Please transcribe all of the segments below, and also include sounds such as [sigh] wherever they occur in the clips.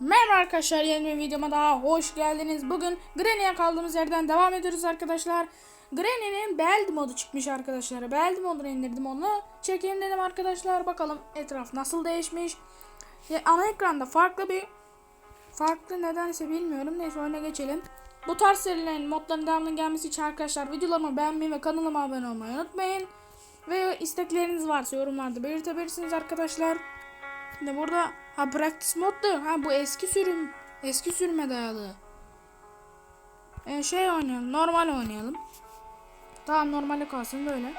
Merhaba arkadaşlar yeni bir videoma daha hoş geldiniz. Bugün Granny'e kaldığımız yerden devam ediyoruz arkadaşlar. Granny'nin Beld modu çıkmış arkadaşlar. Beld modunu indirdim onu. Çekeyim dedim arkadaşlar. Bakalım etraf nasıl değişmiş. Ya, ana ekranda farklı bir farklı nedense bilmiyorum. Neyse oyuna geçelim. Bu tarz serilerin modların devamının gelmesi için arkadaşlar videolarımı beğenmeyi ve kanalıma abone olmayı unutmayın. Ve istekleriniz varsa yorumlarda belirtebilirsiniz arkadaşlar. Şimdi burada ha practice moddu. Ha bu eski sürüm. Eski sürüme dayalı. Ee, şey oynayalım. Normal oynayalım. Tamam normali kalsın böyle.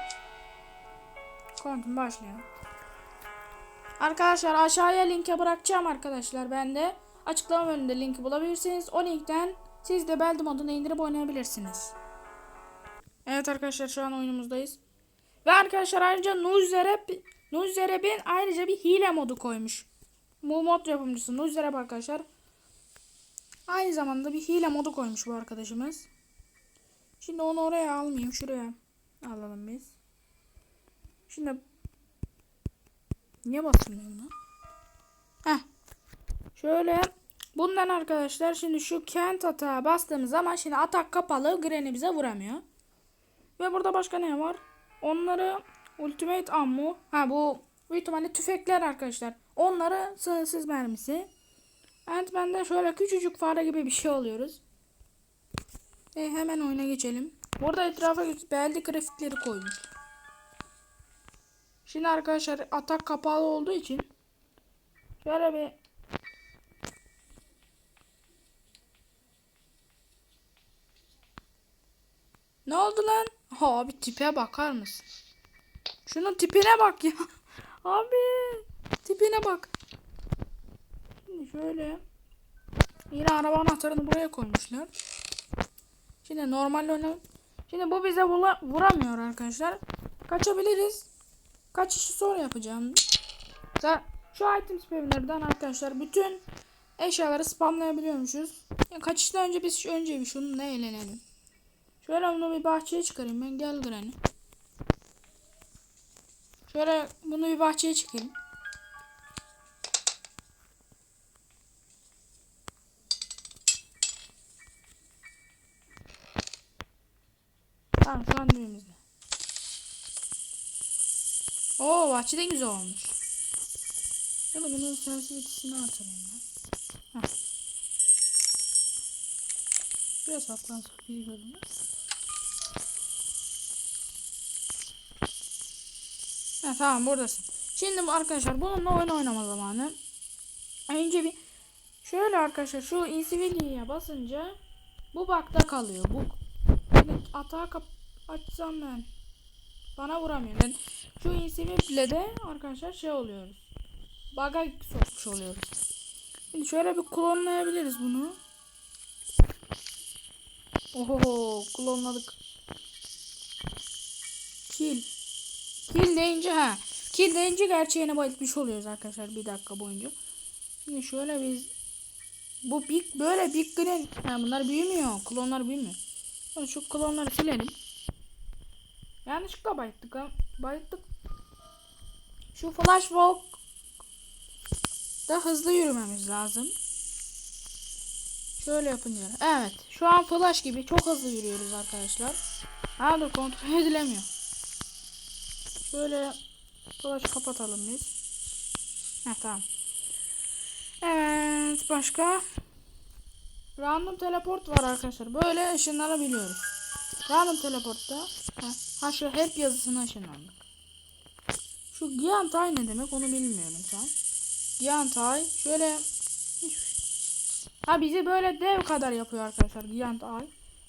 Kontum başlayalım. Arkadaşlar aşağıya linke bırakacağım arkadaşlar ben de. Açıklama bölümünde linki bulabilirsiniz. O linkten siz de Beld modunu indirip oynayabilirsiniz. Evet arkadaşlar şu an oyunumuzdayız. Ve arkadaşlar ayrıca Nuzerep Nuzerep'in ayrıca bir hile modu koymuş. Bu mod yapımcısı Nuzerep arkadaşlar. Aynı zamanda bir hile modu koymuş bu arkadaşımız. Şimdi onu oraya almayayım. Şuraya alalım biz. Şimdi niye basmıyor buna? Heh. Şöyle bundan arkadaşlar şimdi şu kent atağa bastığımız zaman şimdi atak kapalı Granny bize vuramıyor. Ve burada başka ne var? Onları Ultimate Ammo. Ha bu büyük ihtimalle tüfekler arkadaşlar. Onları sınırsız mermisi. Ant-Man'de şöyle küçücük fare gibi bir şey oluyoruz. E, hemen oyuna geçelim. Burada etrafa belli grafikleri koymuş. Şimdi arkadaşlar atak kapalı olduğu için şöyle bir Ne oldu lan? Abi tipe bakar mısın? Şunun tipine bak ya. [laughs] Abi tipine bak. Şimdi şöyle. Yine araba anahtarını buraya koymuşlar. Şimdi normal oynayalım. Şimdi bu bize vula, vuramıyor arkadaşlar. Kaçabiliriz. Kaçışı sonra yapacağım. Şu item spamlerden arkadaşlar bütün eşyaları spamlayabiliyormuşuz. Yani kaçıştan önce biz önce bir şununla eğlenelim. Şöyle bunu bir bahçeye çıkarayım ben. Gel Granny. Şöyle bunu bir bahçeye çıkayım. Tamam şu an düğümüzde. Oo bahçede güzel olmuş. Da bunun sensitivity'sini artırayım ben. Heh. Biraz saklansak iyi görünür. Ha, tamam buradasın. Şimdi arkadaşlar bununla oyun oynama zamanı. Önce bir şöyle arkadaşlar şu Insividia'ya basınca bu bakta kalıyor. Bu atağı kap açsam ben bana vuramıyor. Ben şu Insividia'le de arkadaşlar şey oluyoruz. Baga sokmuş oluyoruz. Şimdi şöyle bir klonlayabiliriz bunu. Oho klonladık. Kill. Kill deyince ha. Kill deyince gerçeğine bayılmış oluyoruz arkadaşlar bir dakika boyunca. Şimdi şöyle biz bu big böyle big green yani bunlar büyümüyor. Klonlar büyümüyor. Şu klonları silelim. Yanlışlıkla bayılttık ha. Bayılttık. Şu flash walk da hızlı yürümemiz lazım. Şöyle yapın diyor. Evet. Şu an flash gibi çok hızlı yürüyoruz arkadaşlar. Ha dur kontrol [laughs] edilemiyor. Şöyle flash kapatalım biz. Heh tamam. Evet başka. Random teleport var arkadaşlar. Böyle ışınlanabiliyoruz. Random teleportta ha şu help yazısına ışınlandık. Şu Giantay ne demek onu bilmiyorum an. Giantay şöyle Ha bizi böyle dev kadar yapıyor arkadaşlar Giantay.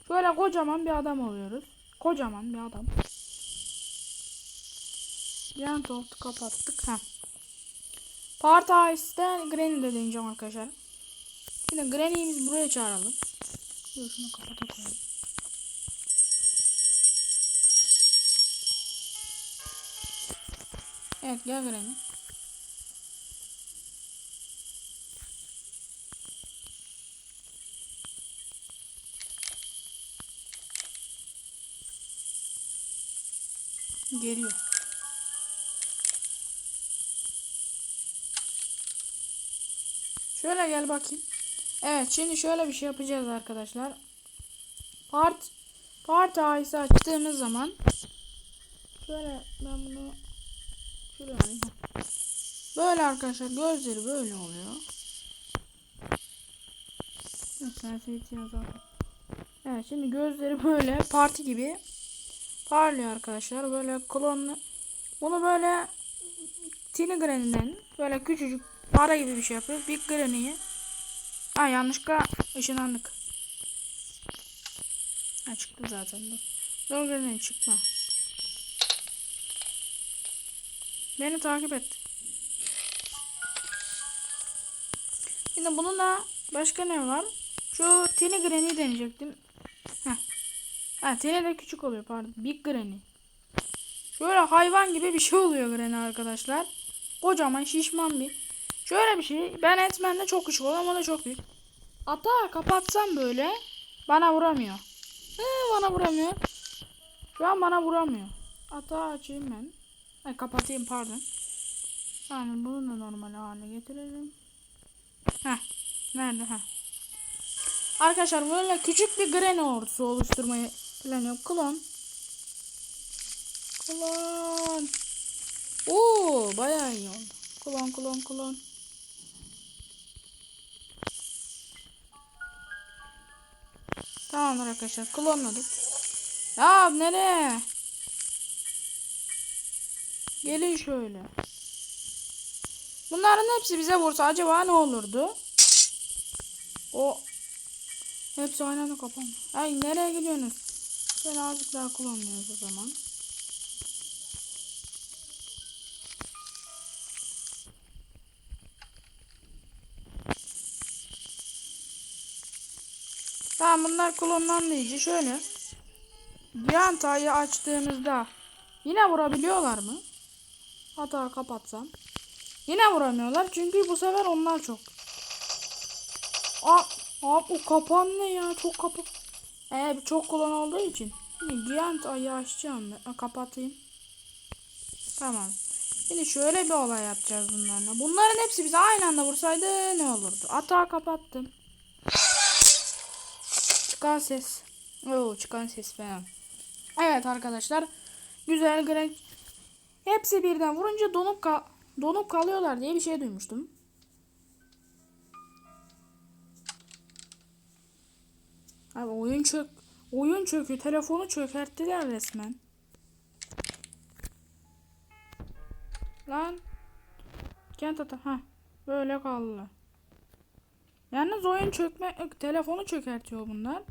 Şöyle kocaman bir adam oluyoruz. Kocaman bir adam. Giantolt'u kapattık. Ha. Part Ice'de Granny de deneyeceğim arkadaşlar. Şimdi Granny'yi buraya çağıralım. Dur şunu kapata koyalım. Evet gel Granny. Geliyor. Şöyle gel bakayım. Evet şimdi şöyle bir şey yapacağız arkadaşlar. Part Part A'yı açtığımız zaman şöyle ben bunu alayım. Böyle arkadaşlar gözleri böyle oluyor. Yazalım. Evet şimdi gözleri böyle parti gibi parlıyor arkadaşlar. Böyle klonlu. Bunu böyle Tiny Granny'den böyle küçücük para gibi bir şey yapıyoruz. Big Granny'yi Ha yanlışlıkla ışınlandık. Ha çıktı zaten dur. Dur Granny çıkma. Beni takip et. Şimdi bununla başka ne var? Şu Tiny Granny deneyecektim. Heh. Ha Tiny de küçük oluyor pardon. Big Granny. Şöyle hayvan gibi bir şey oluyor Granny arkadaşlar. Kocaman şişman bir. Şöyle bir şey. Ben Etmen'de çok küçük oluyor ama da çok büyük. Ata kapatsam böyle bana vuramıyor. Ee, bana vuramıyor. Şu an bana vuramıyor. Ata açayım ben. Ay, kapatayım pardon. Yani bunu da normal haline getirelim. Heh. Nerede? Heh. Arkadaşlar böyle küçük bir Granny ordusu oluşturmayı planlıyorum. Klon. Klon. Oo, bayağı iyi oldu. Klon klon klon. Tamamdır arkadaşlar. Klonladık. Ya nereye? Gelin şöyle. Bunların hepsi bize vursa acaba ne olurdu? O hepsi aynı anda kapandı. Ay nereye gidiyorsunuz? Ben azıcık daha kullanmıyoruz o zaman. Tamam bunlar klonlandı iyice. Şöyle. Gianta'yı açtığımızda yine vurabiliyorlar mı? Hata kapatsam. Yine vuramıyorlar çünkü bu sefer onlar çok. Aa, abi o kapan ne ya? Çok kapan. Ee, çok klon olduğu için. Şimdi Gianta'yı açacağım ben. Kapatayım. Tamam. Şimdi şöyle bir olay yapacağız bunlarla. Bunların hepsi bize aynı anda vursaydı ne olurdu? Hata kapattım. Çıkan ses. Oo çıkan ses falan. Evet arkadaşlar. Güzel Greg. Hepsi birden vurunca donup ka donup kalıyorlar diye bir şey duymuştum. Abi oyun çök oyun çökü telefonu çökerttiler resmen. Lan. Kent ata. Ha. Böyle kaldı. Yalnız oyun çökme telefonu çökertiyor bunlar.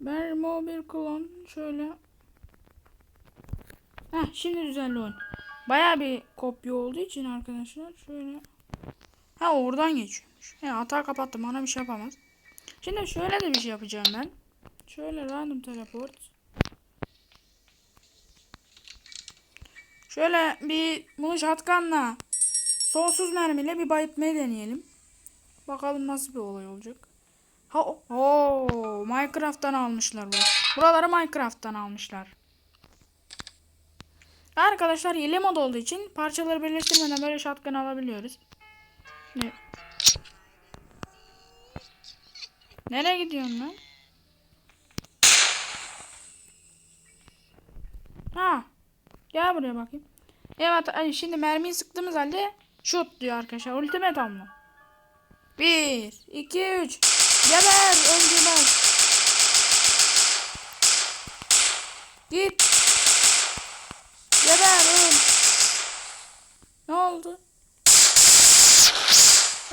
Bermo bir klon şöyle. Heh şimdi düzenli oyun. Baya bir kopya olduğu için arkadaşlar şöyle. Ha oradan geçiyormuş. He hata kapattım bana bir şey yapamaz. Şimdi şöyle de bir şey yapacağım ben. Şöyle random teleport. Şöyle bir bunu shotgunla sonsuz mermiyle bir bayıtmayı deneyelim. Bakalım nasıl bir olay olacak. Ha o Minecraft'tan almışlar bu. Buraları Minecraft'tan almışlar. Arkadaşlar hile mod olduğu için parçaları birleştirmeden böyle shotgun alabiliyoruz. Ne? Nereye gidiyorsun lan? Ha. Gel buraya bakayım. Evet şimdi mermiyi sıktığımız halde şut diyor arkadaşlar. Ultimate mı? Bir, iki, üç. Geber öldürmez. Git. Geber öl. Ne oldu?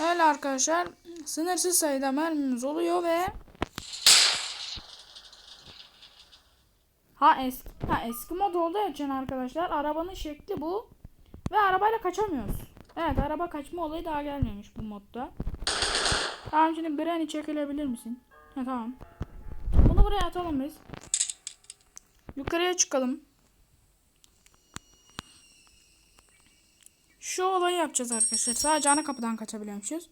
Öyle arkadaşlar. Sınırsız sayıda mermimiz oluyor ve Ha eski, ha eski mod olduğu için arkadaşlar arabanın şekli bu. Ve arabayla kaçamıyoruz. Evet araba kaçma olayı daha gelmemiş bu modda. Tamam şimdi Granny çekilebilir misin? Ha tamam. Bunu buraya atalım biz. Yukarıya çıkalım. Şu olayı yapacağız arkadaşlar. Sadece ana kapıdan kaçabiliyormuşuz.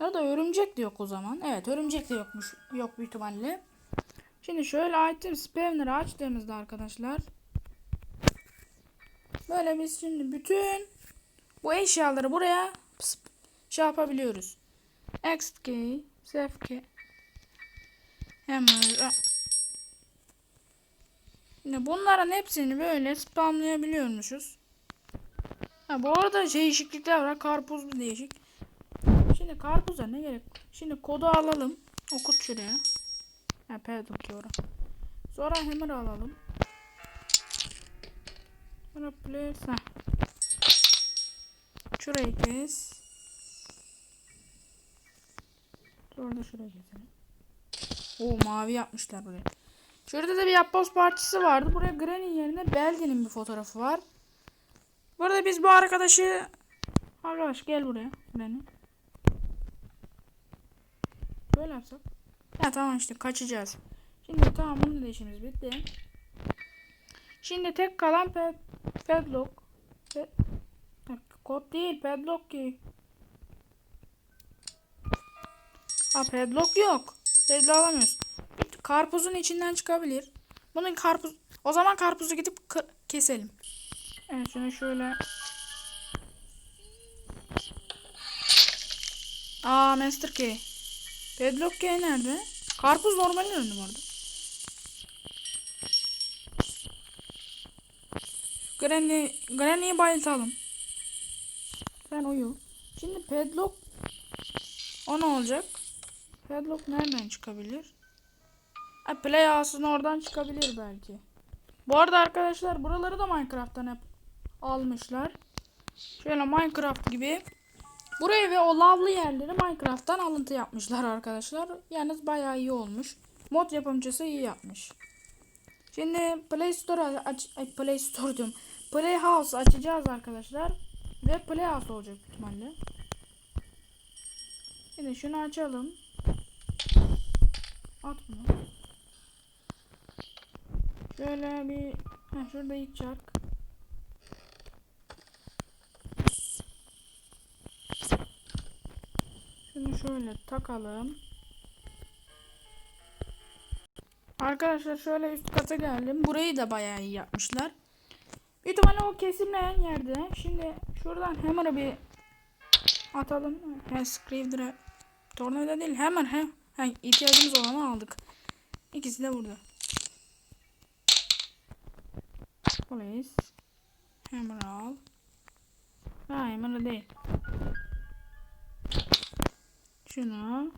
Ya da örümcek de yok o zaman. Evet örümcek de yokmuş. Yok büyük ihtimalle. Şimdi şöyle item spawner'ı açtığımızda arkadaşlar. Böyle biz şimdi bütün bu eşyaları buraya şey yapabiliyoruz. Save key. Hemen Şimdi bunların hepsini böyle spamlayabiliyormuşuz. Ha, bu arada değişiklikler var. Karpuz bir değişik. Şimdi karpuza ne gerek? Şimdi kodu alalım. Okut şuraya. Ha padlock ora. Sonra hammer alalım. Sonra place. Şurayı kes. Sonra da şurayı keselim. Oo mavi yapmışlar buraya. Şurada da bir yapboz parçası vardı. Buraya Granny yerine Beldy'nin bir fotoğrafı var. Bu arada biz bu arkadaşı... Arkadaş gel buraya. Granny. Böyle yapsak. Ya tamam işte kaçacağız. Şimdi tamam bunun da işimiz bitti. Şimdi tek kalan ped padlock. Ped Kod değil padlock ki. Ha padlock yok. Padlock alamıyoruz. Karpuzun içinden çıkabilir. Bunun karpuz o zaman karpuzu gidip keselim. Evet şunu şöyle Aa Master Key. Padlock Key nerede? Karpuz normalin önünde arada. Granny, Granny'yi bayıltalım. Sen uyu. Şimdi padlock o ne olacak? Padlock nereden çıkabilir? Ha, Playhouse'un oradan çıkabilir belki. Bu arada arkadaşlar buraları da Minecraft'tan hep almışlar. Şöyle Minecraft gibi. Buraya ve o lavlı yerleri Minecraft'tan alıntı yapmışlar arkadaşlar. Yalnız bayağı iyi olmuş. Mod yapımcısı iyi yapmış. Şimdi Play Store aç ay Play Store diyorum. Playhouse açacağız arkadaşlar. Ve Playhouse olacak ihtimalle. Şimdi şunu açalım. At bunu. Şöyle bir Heh, şurada ilk çark. Şunu şöyle takalım. Arkadaşlar şöyle üst kata geldim. Burayı da bayağı iyi yapmışlar. Büyük ihtimalle o kesilmeyen yerde. Şimdi şuradan hammer'ı bir atalım. He, screwdriver. Tornavida değil hammer he. He. ihtiyacımız olanı aldık. İkisi de burada. Police. Hammer al. Ha hammer değil. Şunu.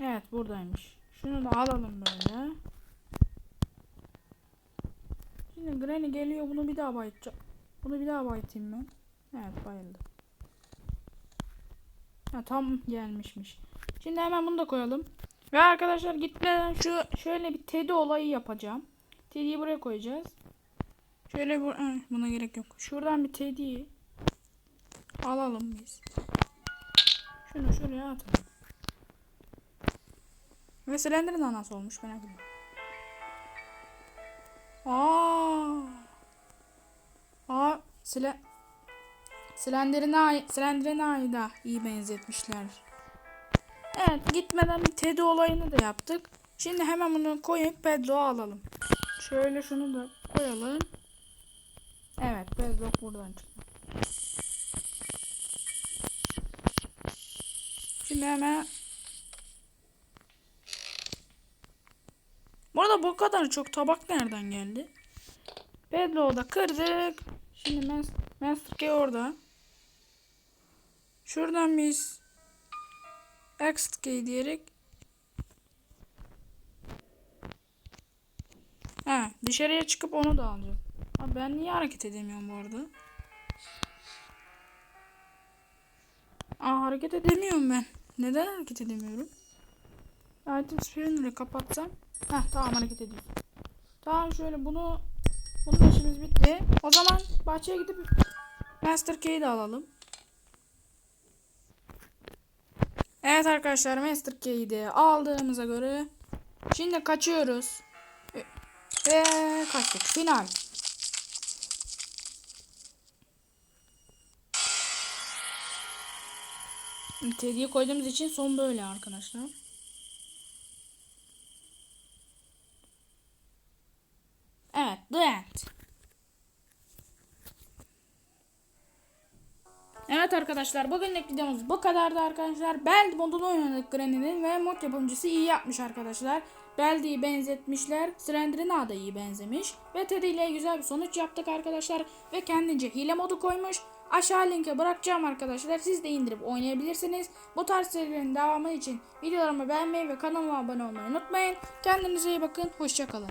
Evet buradaymış. Şunu da alalım böyle. Şimdi Granny geliyor bunu bir daha bayıtacağım. Bunu bir daha bayıtayım ben. Evet bayıldı. Ha, tam gelmişmiş. Şimdi hemen bunu da koyalım. Ve arkadaşlar gitmeden şu şöyle bir Teddy olayı yapacağım. Teddy'yi buraya koyacağız. Şöyle bu buna gerek yok. Şuradan bir Teddy'yi alalım biz. Şunu şuraya atalım. Ve Slender'ın anası olmuş merak etme. Aa. Aa, Sle Slender'ine Slender'ine da iyi benzetmişler. Evet gitmeden bir Teddy olayını da yaptık. Şimdi hemen bunu koyup Pedro'u alalım. Şöyle şunu da koyalım. Evet Pedro buradan çıktı. Şimdi hemen Bu arada bu kadar çok tabak nereden geldi? Pedro'u da kırdık. Şimdi Master Key orada. Şuradan biz Exit key diyerek Ha, dışarıya çıkıp onu da alacağım. Abi ben niye hareket edemiyorum bu arada? Aa hareket edemiyorum ben. Neden hareket edemiyorum? Item spinner'ı kapatsam. Heh tamam hareket ediyor. Tamam şöyle bunu bunun işimiz bitti. O zaman bahçeye gidip Master Key'i de alalım. Evet arkadaşlar Master Key'i de aldığımıza göre şimdi kaçıyoruz. Ve kaçtık. Final. Teddy'yi koyduğumuz için son böyle arkadaşlar. Evet, the end. Evet arkadaşlar bugünlük videomuz bu kadardı arkadaşlar. Beld modunu oynadık Granny'nin ve mod yapımcısı iyi yapmış arkadaşlar. Beld'i benzetmişler. Slender'ına da iyi benzemiş. Ve Teddy ile güzel bir sonuç yaptık arkadaşlar. Ve kendince hile modu koymuş. Aşağı linke bırakacağım arkadaşlar. Siz de indirip oynayabilirsiniz. Bu tarz serilerin devamı için videolarımı beğenmeyi ve kanalıma abone olmayı unutmayın. Kendinize iyi bakın. Hoşçakalın.